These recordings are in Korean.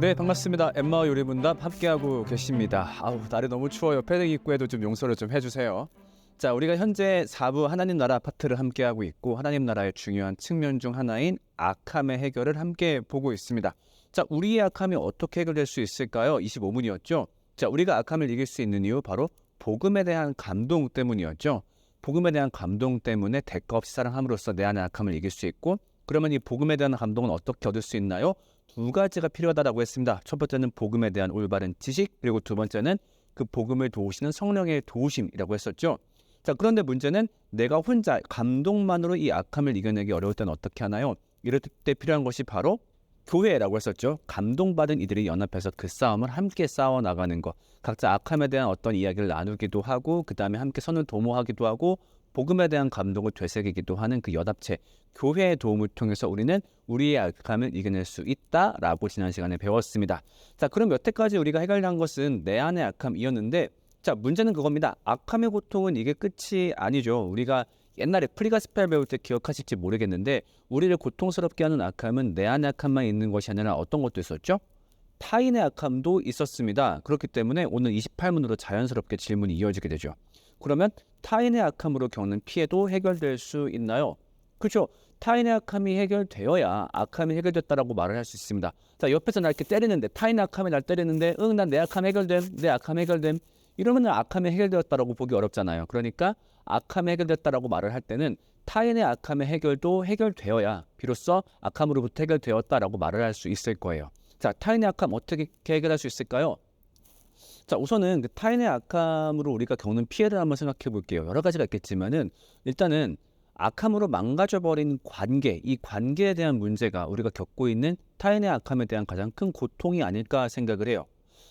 네 반갑습니다. 엠마 요리문답 함께하고 계십니다. 아우 날이 너무 추워요. 패딩 입구에도 좀 용서를 좀 해주세요. 자 우리가 현재 4부 하나님 나라 파트를 함께하고 있고 하나님 나라의 중요한 측면 중 하나인 악함의 해결을 함께 보고 있습니다. 자 우리의 악함이 어떻게 해결될 수 있을까요? 25문이었죠. 자 우리가 악함을 이길 수 있는 이유 바로 복음에 대한 감동 때문이었죠. 복음에 대한 감동 때문에 대가 없이 사랑함으로써 내 안의 악함을 이길 수 있고 그러면 이 복음에 대한 감동은 어떻게 얻을 수 있나요? 두 가지가 필요하다라고 했습니다. 첫 번째는 복음에 대한 올바른 지식, 그리고 두 번째는 그 복음을 도우시는 성령의 도우심이라고 했었죠. 자, 그런데 문제는 내가 혼자 감동만으로 이 악함을 이겨내기 어려울 때는 어떻게 하나요? 이럴 때 필요한 것이 바로 교회라고 했었죠. 감동받은 이들이 연합해서 그 싸움을 함께 싸워 나가는 것. 각자 악함에 대한 어떤 이야기를 나누기도 하고 그 다음에 함께 선을 도모하기도 하고 복음에 대한 감동을 되새기기도 하는 그 연합체 교회의 도움을 통해서 우리는 우리의 악함을 이겨낼 수 있다라고 지난 시간에 배웠습니다. 자, 그럼 여태까지 우리가 해결한 것은 내 안의 악함이었는데 자, 문제는 그겁니다. 악함의 고통은 이게 끝이 아니죠. 우리가 옛날에 프리가스펠 배울 때 기억하실지 모르겠는데 우리를 고통스럽게 하는 악함은 내 안의 악함만 있는 것이 아니라 어떤 것도 있었죠? 타인의 악함도 있었습니다. 그렇기 때문에 오늘 28문으로 자연스럽게 질문이 이어지게 되죠. 그러면 타인의 악함으로 겪는 피해도 해결될 수 있나요? 그렇죠. 타인의 악함이 해결되어야 악함이 해결됐다라고 말을 할 수 있습니다. 자, 옆에서 날 이렇게 때리는데 타인의 악함이 날 때리는데 응, 난 내 악함 해결됨. 내 악함 해결됨. 이러면 악함이 해결되었다라고 보기 어렵잖아요. 그러니까 악함이 해결됐다라고 말을 할 때는 타인의 악함의 해결도 해결되어야 비로소 악함으로부터 해결되었다라고 말을 할 수 있을 거예요. 자, 타인의 악함 어떻게 해결할 수 있을까요? 자, 우선은 그 타인의 악함으로 우리가 겪는 피해를 한번 생각해 볼게요. 여러 가지가 있겠지만은 일단은 악함으로 망가져버린 관계, 이 관계에 대한 문제가 우리가 겪고 있는 타인의 악함에 대한 가장 큰 고통이 아닐까 생각을 해요.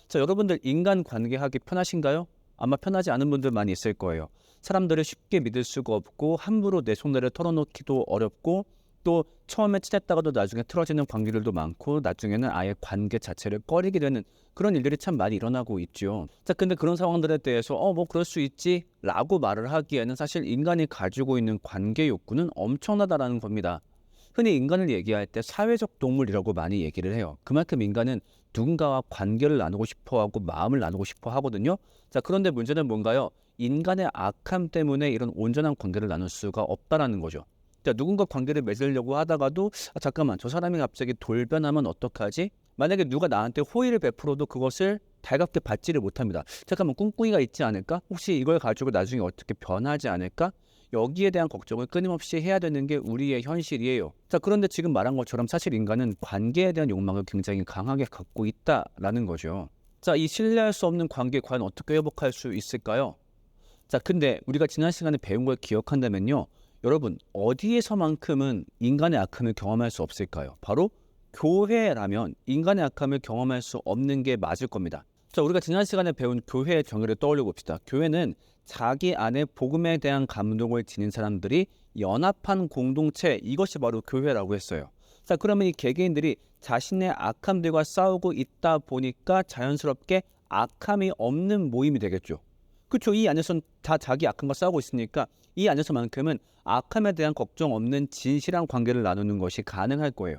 자, 여러분들 인간 관계하기 편하신가요? 아마 편하지 않은 분들 많이 있을 거예요. 사람들을 쉽게 믿을 수가 없고 함부로 내 속내를 털어놓기도 어렵고 또 처음에 친했다가도 나중에 틀어지는 관계들도 많고 나중에는 아예 관계 자체를 꺼리게 되는 그런 일들이 참 많이 일어나고 있죠. 자, 근데 그런 상황들에 대해서 어, 뭐 그럴 수 있지 라고 말을 하기에는 사실 인간이 가지고 있는 관계 욕구는 엄청나다라는 겁니다. 흔히 인간을 얘기할 때 사회적 동물이라고 많이 얘기를 해요. 그만큼 인간은 누군가와 관계를 나누고 싶어 하고 마음을 나누고 싶어 하거든요. 자, 그런데 문제는 뭔가요? 인간의 악함 때문에 이런 온전한 관계를 나눌 수가 없다라는 거죠. 자, 누군가 관계를 맺으려고 하다가도 아, 잠깐만 저 사람이 갑자기 돌변하면 어떡하지? 만약에 누가 나한테 호의를 베풀어도 그것을 달갑게 받지를 못합니다. 잠깐만 꿍꿍이가 있지 않을까? 혹시 이걸 가지고 나중에 어떻게 변하지 않을까? 여기에 대한 걱정을 끊임없이 해야 되는 게 우리의 현실이에요. 자, 그런데 지금 말한 것처럼 사실 인간은 관계에 대한 욕망을 굉장히 강하게 갖고 있다라는 거죠. 자, 이 신뢰할 수 없는 관계 과연 어떻게 회복할 수 있을까요? 자, 근데 우리가 지난 시간에 배운 걸 기억한다면요. 여러분, 어디에서만큼은 인간의 악함을 경험할 수 없을까요? 바로 교회라면 인간의 악함을 경험할 수 없는 게 맞을 겁니다. 자, 우리가 지난 시간에 배운 교회의 정의를 떠올려 봅시다. 교회는 자기 안에 복음에 대한 감동을 지닌 사람들이 연합한 공동체, 이것이 바로 교회라고 했어요. 자, 그러면 이 개개인들이 자신의 악함들과 싸우고 있다 보니까 자연스럽게 악함이 없는 모임이 되겠죠. 그렇죠. 이 안에서는 다 자기 악함과 싸우고 있으니까 이 안에서만큼은 악함에 대한 걱정 없는 진실한 관계를 나누는 것이 가능할 거예요.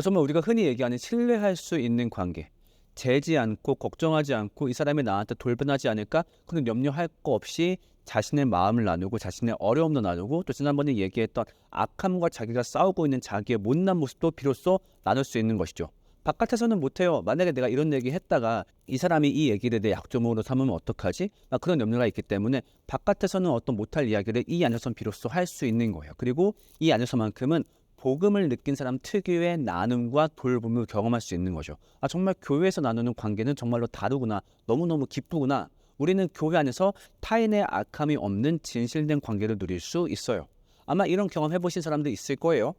정말 우리가 흔히 얘기하는 신뢰할 수 있는 관계. 재지 않고 걱정하지 않고 이 사람이 나한테 돌변하지 않을까 그런 염려할 거 없이 자신의 마음을 나누고 자신의 어려움도 나누고 또 지난번에 얘기했던 악함과 자기가 싸우고 있는 자기의 못난 모습도 비로소 나눌 수 있는 것이죠. 바깥에서는 못해요. 만약에 내가 이런 얘기 했다가 이 사람이 이 얘기를 내 약점으로 삼으면 어떡하지? 막 그런 염려가 있기 때문에 바깥에서는 어떤 못할 이야기를 이 안에서는 비로소 할 수 있는 거예요. 그리고 이 안에서만큼은 복음을 느낀 사람 특유의 나눔과 돌봄을 경험할 수 있는 거죠. 아 정말 교회에서 나누는 관계는 정말로 다르구나. 너무너무 기쁘구나. 우리는 교회 안에서 타인의 악함이 없는 진실된 관계를 누릴 수 있어요. 아마 이런 경험 해보신 사람도 있을 거예요.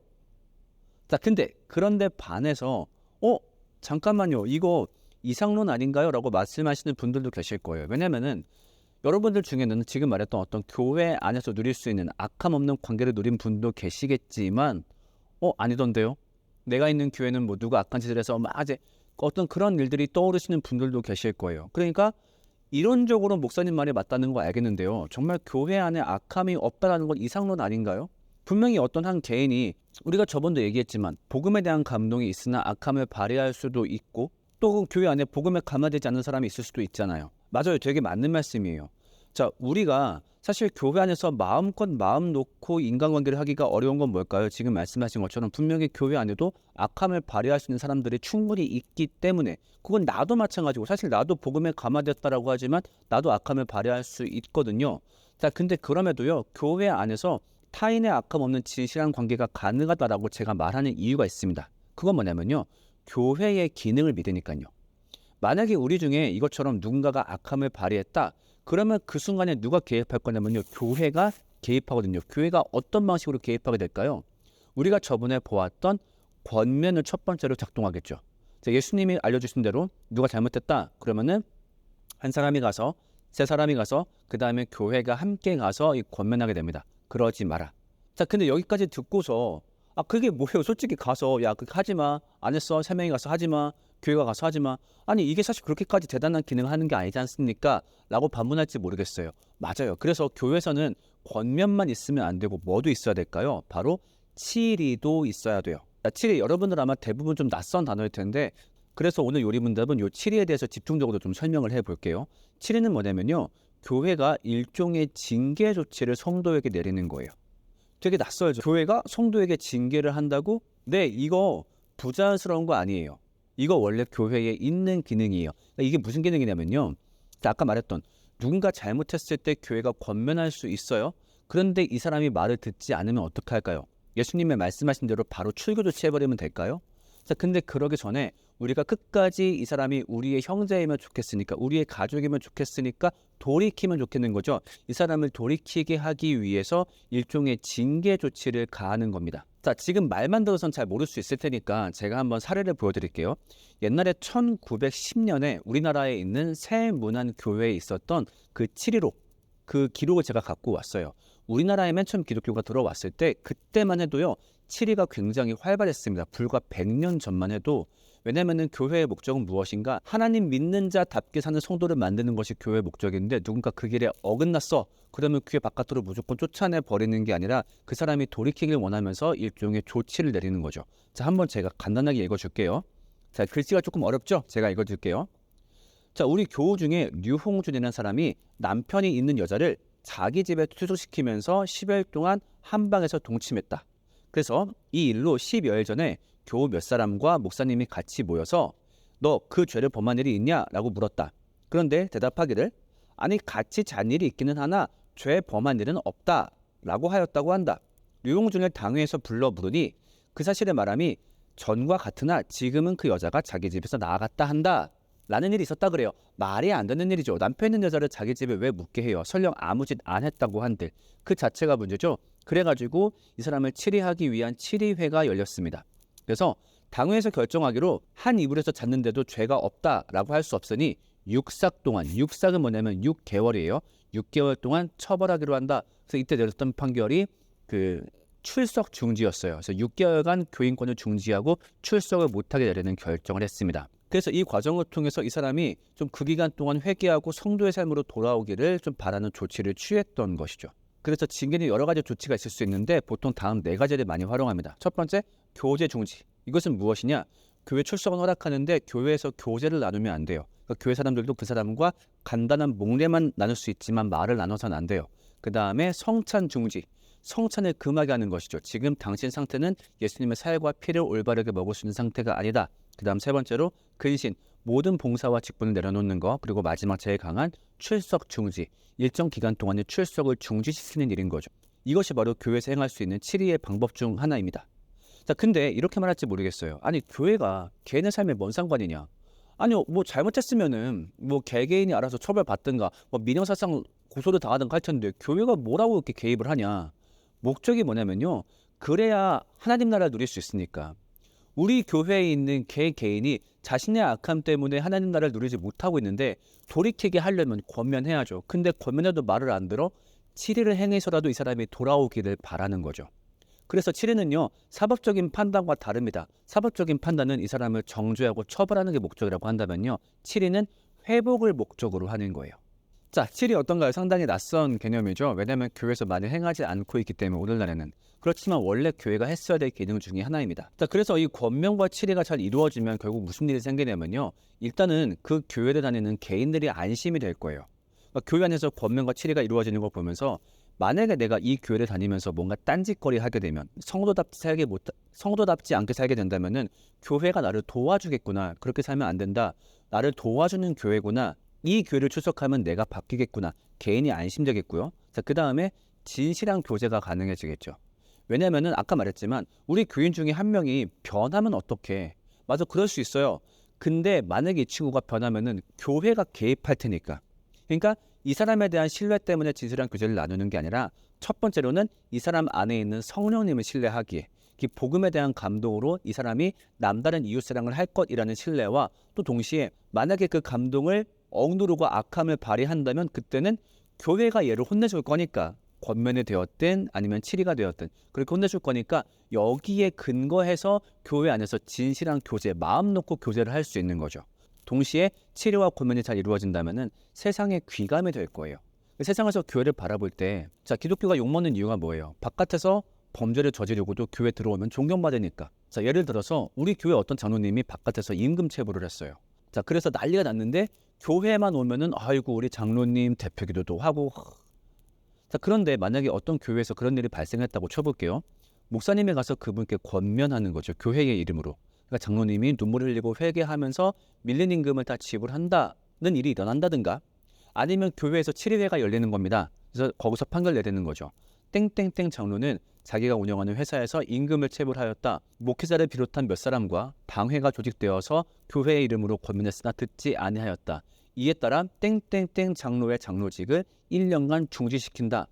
자, 근데 그런데 반해서 어 잠깐만요. 이거 이상론 아닌가요? 라고 말씀하시는 분들도 계실 거예요. 왜냐면은 여러분들 중에는 지금 말했던 어떤 교회 안에서 누릴 수 있는 악함 없는 관계를 누린 분도 계시겠지만 어 아니던데요. 내가 있는 교회는 뭐 누가 악한 짓을 해서 막 이제 어떤 그런 일들이 떠오르시는 분들도 계실 거예요. 그러니까 이론적으로 목사님 말이 맞다는 거 알겠는데요. 정말 교회 안에 악함이 없다라는 건 이상론 아닌가요? 분명히 어떤 한 개인이 우리가 저번도 얘기했지만 복음에 대한 감동이 있으나 악함을 발휘할 수도 있고 또 교회 안에 복음에 감화되지 않는 사람이 있을 수도 있잖아요. 맞아요. 되게 맞는 말씀이에요. 자, 우리가 사실 교회 안에서 마음껏 마음 놓고 인간관계를 하기가 어려운 건 뭘까요? 지금 말씀하신 것처럼 분명히 교회 안에도 악함을 발휘할 수 있는 사람들이 충분히 있기 때문에 그건 나도 마찬가지고 사실 나도 복음에 감화됐다라고 하지만 나도 악함을 발휘할 수 있거든요. 자, 근데 그럼에도요. 교회 안에서 타인의 악함 없는 진실한 관계가 가능하다라고 제가 말하는 이유가 있습니다. 그건 뭐냐면요. 교회의 기능을 믿으니까요. 만약에 우리 중에 이것처럼 누군가가 악함을 발휘했다. 그러면 그 순간에 누가 개입할 거냐면요. 교회가 개입하거든요. 교회가 어떤 방식으로 개입하게 될까요? 우리가 저번에 보았던 권면을 첫 번째로 작동하겠죠. 자, 예수님이 알려주신 대로 누가 잘못했다. 그러면은 한 사람이 가서 세 사람이 가서 그 다음에 교회가 함께 가서 이 권면하게 됩니다. 그러지 마라. 자, 근데 여기까지 듣고서 아 그게 뭐예요? 솔직히 가서 야 그렇게 하지 마. 안 했어. 세 명이 가서 하지 마. 교회가 가서 하지 마. 아니 이게 사실 그렇게까지 대단한 기능을 하는 게 아니지 않습니까? 라고 반문할지 모르겠어요. 맞아요. 그래서 교회에서는 권면만 있으면 안 되고 뭐도 있어야 될까요? 바로 치리도 있어야 돼요. 자, 치리 여러분들 아마 대부분 좀 낯선 단어일 텐데 그래서 오늘 요리 문답은 요 치리에 대해서 집중적으로 좀 설명을 해 볼게요. 치리는 뭐냐면요. 교회가 일종의 징계 조치를 성도에게 내리는 거예요. 되게 낯설죠. 교회가 성도에게 징계를 한다고? 네, 이거 부자연스러운 거 아니에요. 이거 원래 교회에 있는 기능이에요. 그러니까 이게 무슨 기능이냐면요. 자, 아까 말했던 누군가 잘못했을 때 교회가 권면할 수 있어요. 그런데 이 사람이 말을 듣지 않으면 어떻게 할까요? 예수님의 말씀하신 대로 바로 출교 조치해버리면 될까요? 자, 근데 그러기 전에 우리가 끝까지 이 사람이 우리의 형제이면 좋겠으니까, 우리의 가족이면 좋겠으니까 돌이키면 좋겠는 거죠. 이 사람을 돌이키게 하기 위해서 일종의 징계 조치를 가하는 겁니다. 자, 지금 말만 들어선 잘 모를 수 있을 테니까 제가 한번 사례를 보여드릴게요. 옛날에 1910년에 우리나라에 있는 새문안 교회에 있었던 그 7.15, 그 기록을 제가 갖고 왔어요. 우리나라에 맨 처음 기독교가 들어왔을 때 그때만 해도요. 7위가 굉장히 활발했습니다. 불과 100년 전만 해도 왜냐면은 교회의 목적은 무엇인가? 하나님 믿는 자답게 사는 성도를 만드는 것이 교회의 목적인데 누군가 그 길에 어긋났어. 그러면 교회 바깥으로 무조건 쫓아내 버리는 게 아니라 그 사람이 돌이키길 원하면서 일종의 조치를 내리는 거죠. 자, 한번 제가 간단하게 읽어 줄게요. 자, 글씨가 조금 어렵죠? 제가 읽어 줄게요. 자, 우리 교우 중에 류홍준이라는 사람이 남편이 있는 여자를 자기 집에 투숙시키면서 10여일 동안 한 방에서 동침했다. 그래서 이 일로 10여일 전에 교우 몇 사람과 목사님이 같이 모여서 너 그 죄를 범한 일이 있냐? 라고 물었다. 그런데 대답하기를 아니 같이 잔 일이 있기는 하나 죄 범한 일은 없다. 라고 하였다고 한다. 류용준을 당회에서 불러 물으니 그 사실의 말함이 전과 같으나 지금은 그 여자가 자기 집에서 나아갔다 한다. 라는 일이 있었다 그래요. 말이 안 되는 일이죠. 남편 있는 여자를 자기 집에 왜 묵게 해요? 설령 아무 짓 안 했다고 한들 그 자체가 문제죠. 그래가지고 이 사람을 치리하기 위한 치리회가 열렸습니다. 그래서 당회에서 결정하기로 한 이불에서 잤는데도 죄가 없다라고 할 수 없으니 육삭 동안 육삭은 뭐냐면 6개월이에요. 6개월 동안 처벌하기로 한다. 그래서 이때 내렸던 판결이 그 출석 중지였어요. 그래서 6개월간 교인권을 중지하고 출석을 못하게 내리는 결정을 했습니다. 그래서 이 과정을 통해서 이 사람이 좀 그 기간 동안 회개하고 성도의 삶으로 돌아오기를 좀 바라는 조치를 취했던 것이죠. 그래서 징계는 여러 가지 조치가 있을 수 있는데 보통 다음 네 가지를 많이 활용합니다. 첫 번째, 교제 중지. 이것은 무엇이냐? 교회 출석은 허락하는데 교회에서 교제를 나누면 안 돼요. 그러니까 교회 사람들도 그 사람과 간단한 몽례만 나눌 수 있지만 말을 나눠서는 안 돼요. 그 다음에 성찬 중지. 성찬을 금하게 하는 것이죠. 지금 당신 상태는 예수님의 살과 피를 올바르게 먹을 수 있는 상태가 아니다. 그 다음 세 번째로 근신. 모든 봉사와 직분을 내려놓는 거. 그리고 마지막 제일 강한 출석 중지. 일정 기간 동안의 출석을 중지시키는 일인 거죠. 이것이 바로 교회에서 행할 수 있는 7위의 방법 중 하나입니다. 자, 근데 이렇게 말할지 모르겠어요. 아니, 교회가 개인의 삶에 뭔 상관이냐? 아니요, 뭐 잘못했으면은 뭐 개개인이 알아서 처벌받든가 뭐 민형사상 고소를 당하든가 할 텐데 교회가 뭐라고 이렇게 개입을 하냐? 목적이 뭐냐면요. 그래야 하나님 나라를 누릴 수 있으니까. 우리 교회에 있는 개 개인이 자신의 악함 때문에 하나님 나라를 누리지 못하고 있는데 돌이키게 하려면 권면해야죠. 근데 권면해도 말을 안 들어 7일을 행해서라도 이 사람이 돌아오기를 바라는 거죠. 그래서 7일은요 사법적인 판단과 다릅니다. 사법적인 판단은 이 사람을 정죄하고 처벌하는 게 목적이라고 한다면요 7일은 회복을 목적으로 하는 거예요. 자, 7이 어떤가요? 상당히 낯선 개념이죠. 왜냐하면 교회에서 많이 행하지 않고 있기 때문에 오늘날에는 그렇지만 원래 교회가 했어야 될 기능 중에 하나입니다. 자, 그래서 이 권면과 치리가 잘 이루어지면 결국 무슨 일이 생기냐면요. 일단은 그 교회를 다니는 개인들이 안심이 될 거예요. 그러니까 교회 안에서 권면과 치리가 이루어지는 걸 보면서 만약에 내가 이 교회를 다니면서 뭔가 딴짓거리 하게 되면 성도답지 살게 못 성도답지 않게 살게 된다면은 교회가 나를 도와주겠구나. 그렇게 살면 안 된다. 나를 도와주는 교회구나. 이 교회를 출석하면 내가 바뀌겠구나. 개인이 안심되겠고요. 자그 다음에 진실한 교제가 가능해지겠죠. 왜냐면은 아까 말했지만 우리 교인 중에 한 명이 변하면 어떡해? 맞아 그럴 수 있어요. 근데 만약에 이 친구가 변하면은 교회가 개입할 테니까. 그러니까 이 사람에 대한 신뢰 때문에 진실한 교제를 나누는 게 아니라 첫 번째로는 이 사람 안에 있는 성령님을 신뢰하기에 이 복음에 대한 감동으로 이 사람이 남다른 이웃 사랑을 할 것이라는 신뢰와 또 동시에 만약에 그 감동을 억누르고 악함을 발휘한다면 그때는 교회가 얘를 혼내줄 거니까 권면이 되었든 아니면 치리가 되었든 그렇게 혼내줄 거니까 여기에 근거해서 교회 안에서 진실한 교제, 마음 놓고 교제를 할 수 있는 거죠. 동시에 치료와 권면이 잘 이루어진다면은 세상에 귀감이 될 거예요. 세상에서 교회를 바라볼 때, 자 기독교가 욕 먹는 이유가 뭐예요? 바깥에서 범죄를 저지르고도 교회 들어오면 존경받으니까. 자 예를 들어서 우리 교회 어떤 장로님이 바깥에서 임금 체불을 했어요. 자 그래서 난리가 났는데 교회만 오면은 아이고 우리 장로님 대표 기도도 하고. 자 그런데 만약에 어떤 교회에서 그런 일이 발생했다고 쳐볼게요. 목사님이 가서 그분께 권면하는 거죠. 교회의 이름으로. 그러니까 장로님이 눈물을 흘리고 회개하면서 밀린 임금을 다 지불한다는 일이 일어난다든가 아니면 교회에서 7일회가 열리는 겁니다. 그래서 거기서 판결 내리는 거죠. 땡땡땡 장로는 자기가 운영하는 회사에서 임금을 체불하였다. 목회자를 비롯한 몇 사람과 방회가 조직되어서 교회의 이름으로 권면했으나 듣지 아니하였다. 이에 따라 땡땡땡 장로의 장로직을 1년간 중지시킨다.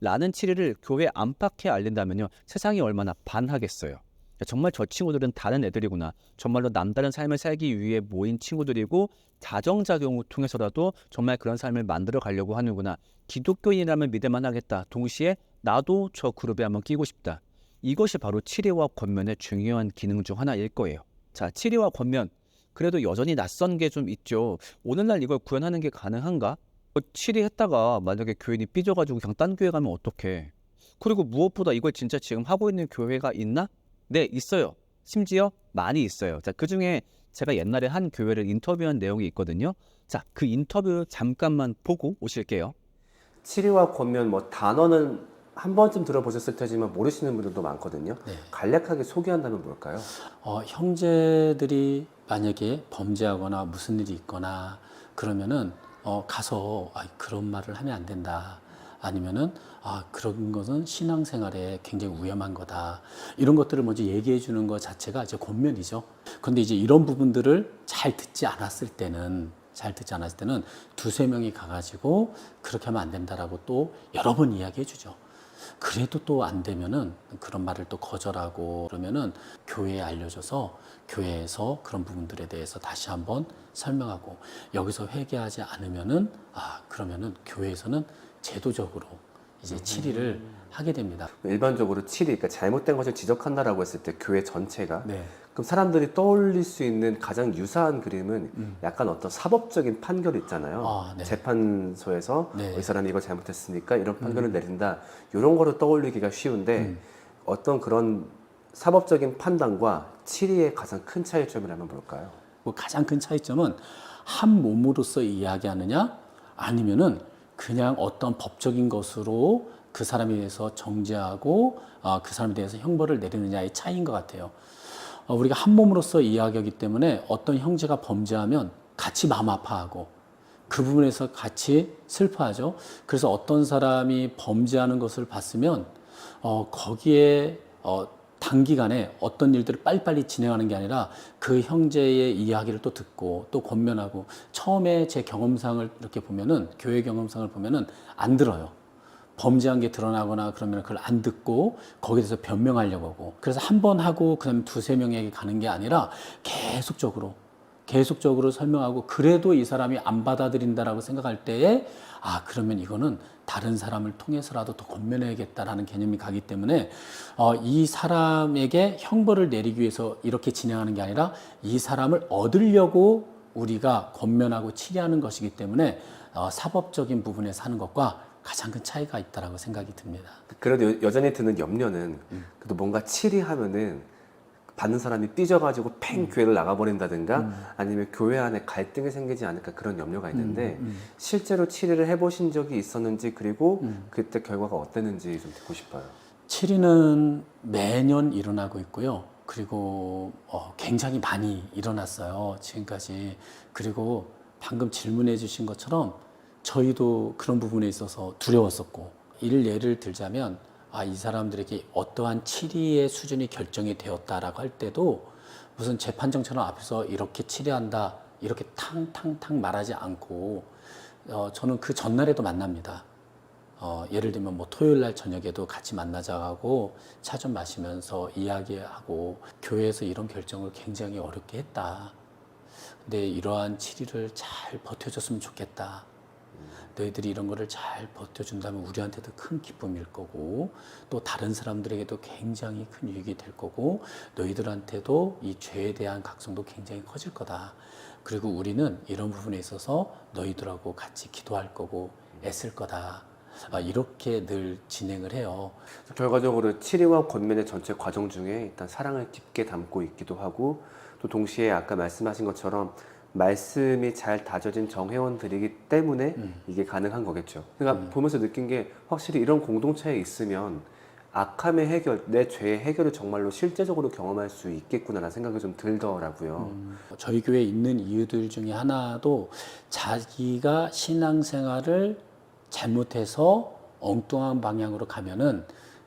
라는 7일을 교회 안팎에 알린다면요. 세상이 얼마나 반하겠어요. 정말 저 친구들은 다른 애들이구나. 정말로 남다른 삶을 살기 위해 모인 친구들이고 자정작용을 통해서라도 정말 그런 삶을 만들어 가려고 하는구나. 기독교인이라면 믿을만 하겠다. 동시에 나도 저 그룹에 한번 끼고 싶다. 이것이 바로 치료와 권면의 중요한 기능 중 하나일 거예요. 자, 치료와 권면. 그래도 여전히 낯선 게 좀 있죠. 오늘날 이걸 구현하는 게 가능한가? 어, 치리했다가 만약에 교인이 삐져가지고 그냥 딴 교회 가면 어떡해. 그리고 무엇보다 이걸 진짜 지금 하고 있는 교회가 있나? 네, 있어요. 심지어 많이 있어요. 자, 그 중에 제가 옛날에 한 교회를 인터뷰한 내용이 있거든요. 자, 그 인터뷰 잠깐만 보고 오실게요. 치리와 권면 뭐 단어는 한 번쯤 들어보셨을 테지만 모르시는 분들도 많거든요. 네. 간략하게 소개한다면 뭘까요? 어, 형제들이 만약에 범죄하거나 무슨 일이 있거나 그러면은 어, 가서 아, 그런 말을 하면 안 된다. 아니면은 아 그런 것은 신앙생활에 굉장히 위험한 거다 이런 것들을 먼저 얘기해 주는 것 자체가 이제 권면이죠. 그런데 이제 이런 부분들을 잘 듣지 않았을 때는 잘 듣지 않았을 때는 두세 명이 가가지고 그렇게 하면 안 된다라고 또 여러 번 이야기해 주죠. 그래도 또 안 되면은 그런 말을 또 거절하고 그러면은 교회에 알려줘서 교회에서 그런 부분들에 대해서 다시 한번 설명하고 여기서 회개하지 않으면은 아 그러면은 교회에서는 제도적으로 이제 치리를 하게 됩니다. 일반적으로 치리, 그러니까 잘못된 것을 지적한다라고 했을 때 교회 전체가 네. 그럼 사람들이 떠올릴 수 있는 가장 유사한 그림은 약간 어떤 사법적인 판결 있잖아요. 음. 아, 네. 재판소에서 네. 음. 이 사람이 이거 잘못했으니까 이런 판결을 내린다. 이런 거로 떠올리기가 쉬운데 어떤 그런 사법적인 판단과 치리의 가장 큰 차이점이라면 뭘까요? 뭐 가장 큰 차이점은 한 몸으로서 이야기하느냐 아니면은 그냥 어떤 법적인 것으로 그 사람에 대해서 정죄하고 아, 그 사람에 대해서 형벌을 내리느냐의 차이인 것 같아요. 어, 우리가 한 몸으로서 이야기하기 때문에 어떤 형제가 범죄하면 같이 마음 아파하고 그 부분에서 같이 슬퍼하죠. 그래서 어떤 사람이 범죄하는 것을 봤으면 어, 거기에 어, 단기간에 어떤 일들을 빨리빨리 진행하는 게 아니라 그 형제의 이야기를 또 듣고 또 권면하고 처음에 제 경험상을 이렇게 보면은 교회 경험상을 보면은 안 들어요. 범죄한 게 드러나거나 그러면 그걸 안 듣고 거기에 대해서 변명하려고 하고 그래서 한 번 하고 그다음에 두세 명에게 가는 게 아니라 계속적으로 계속적으로 설명하고 그래도 이 사람이 안 받아들인다라고 생각할 때에 아 그러면 이거는 다른 사람을 통해서라도 더 건면해야겠다라는 개념이 가기 때문에 어, 이 사람에게 형벌을 내리기 위해서 이렇게 진행하는 게 아니라 이 사람을 얻으려고 우리가 권면하고 치료하는 것이기 때문에 어, 사법적인 부분에서 하는 것과 가장 큰 차이가 있다라고 생각이 듭니다. 그래도 여, 여전히 드는 염려는 그래도 뭔가 치리하면은 받는 사람이 삐져가지고 팽 교회를 나가버린다든가 아니면 교회 안에 갈등이 생기지 않을까 그런 염려가 있는데 실제로 치리를 해보신 적이 있었는지 그리고 그때 결과가 어땠는지 좀 듣고 싶어요. 치리는 매년 일어나고 있고요. 그리고 어, 굉장히 많이 일어났어요. 지금까지. 그리고 방금 질문해 주신 것처럼 저희도 그런 부분에 있어서 두려웠었고 일 예를 들자면 아, 이 사람들에게 어떠한 치리의 수준이 결정이 되었다라고 할 때도 무슨 재판정처럼 앞에서 이렇게 치리한다 이렇게 탕탕탕 말하지 않고 어, 저는 그 전날에도 만납니다. 어, 예를 들면 뭐 토요일 날 저녁에도 같이 만나자 하고 차 좀 마시면서 이야기하고 교회에서 이런 결정을 굉장히 어렵게 했다. 근데 이러한 치리를 잘 버텨줬으면 좋겠다. 너희들이 이런 거를 잘 버텨준다면 우리한테도 큰 기쁨일 거고 또 다른 사람들에게도 굉장히 큰 유익이 될 거고 너희들한테도 이 죄에 대한 각성도 굉장히 커질 거다. 그리고 우리는 이런 부분에 있어서 너희들하고 같이 기도할 거고 애쓸 거다. 아, 이렇게 늘 진행을 해요. 결과적으로 치리와 권면의 전체 과정 중에 일단 사랑을 깊게 담고 있기도 하고 또 동시에 아까 말씀하신 것처럼 말씀이 잘 다져진 정회원들이기 때문에 이게 가능한 거겠죠. 그러니까 보면서 느낀 게 확실히 이런 공동체에 있으면 악함의 해결, 내 죄의 해결을 정말로 실제적으로 경험할 수 있겠구나라는 생각이 좀 들더라고요. 저희 교회에 있는 이유들 중에 하나도 자기가 신앙생활을 잘못해서 엉뚱한 방향으로 가면은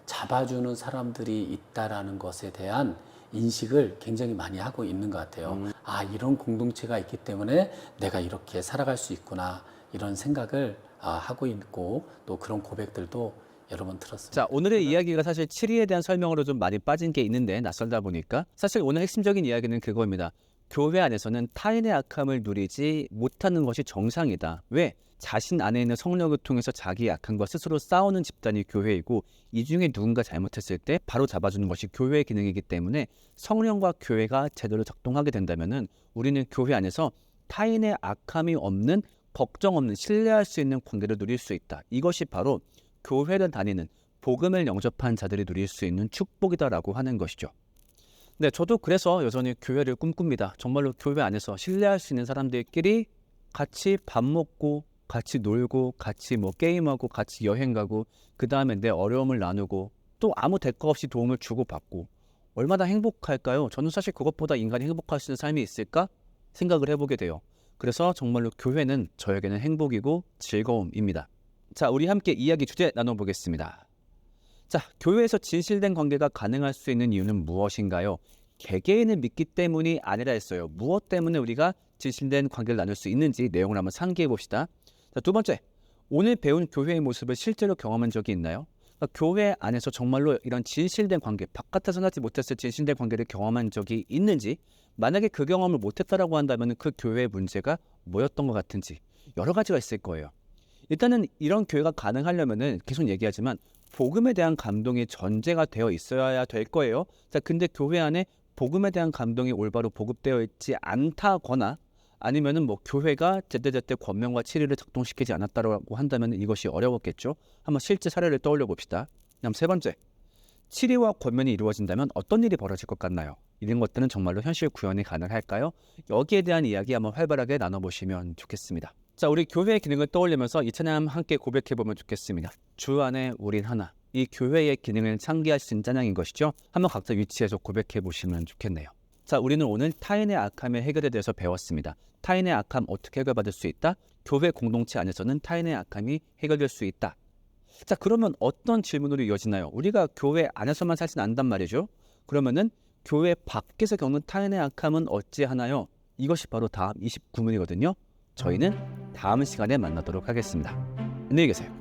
잡아주는 사람들이 있다라는 것에 대한 인식을 굉장히 많이 하고 있는 것 같아요. 아, 이런 공동체가 있기 때문에 내가 이렇게 살아갈 수 있구나. 이런 생각을 아, 하고 있고 또 그런 고백들도 여러 번 들었습니다. 자 오늘의 이야기가 사실 치리에 대한 설명으로 좀 많이 빠진 게 있는데 낯설다 보니까 사실 오늘 핵심적인 이야기는 그거입니다. 교회 안에서는 타인의 악함을 누리지 못하는 것이 정상이다. 왜? 자신 안에 있는 성령을 통해서 자기의 악함과 스스로 싸우는 집단이 교회이고 이 중에 누군가 잘못했을 때 바로 잡아주는 것이 교회의 기능이기 때문에 성령과 교회가 제대로 작동하게 된다면은 우리는 교회 안에서 타인의 악함이 없는 걱정 없는 신뢰할 수 있는 관계를 누릴 수 있다. 이것이 바로 교회를 다니는 복음을 영접한 자들이 누릴 수 있는 축복이다라고 하는 것이죠. 네, 저도 그래서 여전히 교회를 꿈꿉니다. 정말로 교회 안에서 신뢰할 수 있는 사람들끼리 같이 밥 먹고 같이 놀고 같이 뭐 게임하고 같이 여행 가고 그 다음에 내 어려움을 나누고 또 아무 대가 없이 도움을 주고 받고 얼마나 행복할까요? 저는 사실 그것보다 인간이 행복할 수 있는 삶이 있을까 생각을 해보게 돼요. 그래서 정말로 교회는 저에게는 행복이고 즐거움입니다. 자, 우리 함께 이야기 주제 나눠보겠습니다. 자, 교회에서 진실된 관계가 가능할 수 있는 이유는 무엇인가요? 개개인을 믿기 때문이 아니라 했어요. 무엇 때문에 우리가 진실된 관계를 나눌 수 있는지 내용을 한번 상기해 봅시다. 자, 두 번째. 오늘 배운 교회의 모습을 실제로 경험한 적이 있나요? 그러니까 교회 안에서 정말로 이런 진실된 관계, 바깥에서 하지 못했을 진실된 관계를 경험한 적이 있는지, 만약에 그 경험을 못했다라고 한다면 그 교회의 문제가 뭐였던 것 같은지 여러 가지가 있을 거예요. 일단은 이런 교회가 가능하려면은 계속 얘기하지만 복음에 대한 감동이 전제가 되어 있어야 될 거예요. 자, 근데 교회 안에 복음에 대한 감동이 올바로 보급되어 있지 않다거나 아니면은 뭐 교회가 제때제때 권면과 치리를 작동시키지 않았다고 한다면 이것이 어려웠겠죠. 한번 실제 사례를 떠올려 봅시다. 그다음 세 번째, 치리와 권면이 이루어진다면 어떤 일이 벌어질 것 같나요? 이런 것들은 정말로 현실 구현이 가능할까요? 여기에 대한 이야기 한번 활발하게 나눠보시면 좋겠습니다. 자, 우리 교회의 기능을 떠올리면서 이 찬양 함께 고백해 보면 좋겠습니다. 주 안에 우린 하나. 이 교회의 기능을 상기하신 찬양인 것이죠. 한번 각자 위치에서 고백해 보시면 좋겠네요. 자, 우리는 오늘 타인의 악함의 해결에 대해서 배웠습니다. 타인의 악함 어떻게 해결받을 수 있다? 교회 공동체 안에서는 타인의 악함이 해결될 수 있다. 자, 그러면 어떤 질문으로 이어지나요? 우리가 교회 안에서만 살진 않단 말이죠. 그러면은 교회 밖에서 겪는 타인의 악함은 어찌하나요? 이것이 바로 다음 29문이거든요. 저희는 다음 시간에 만나도록 하겠습니다. 안녕히 계세요.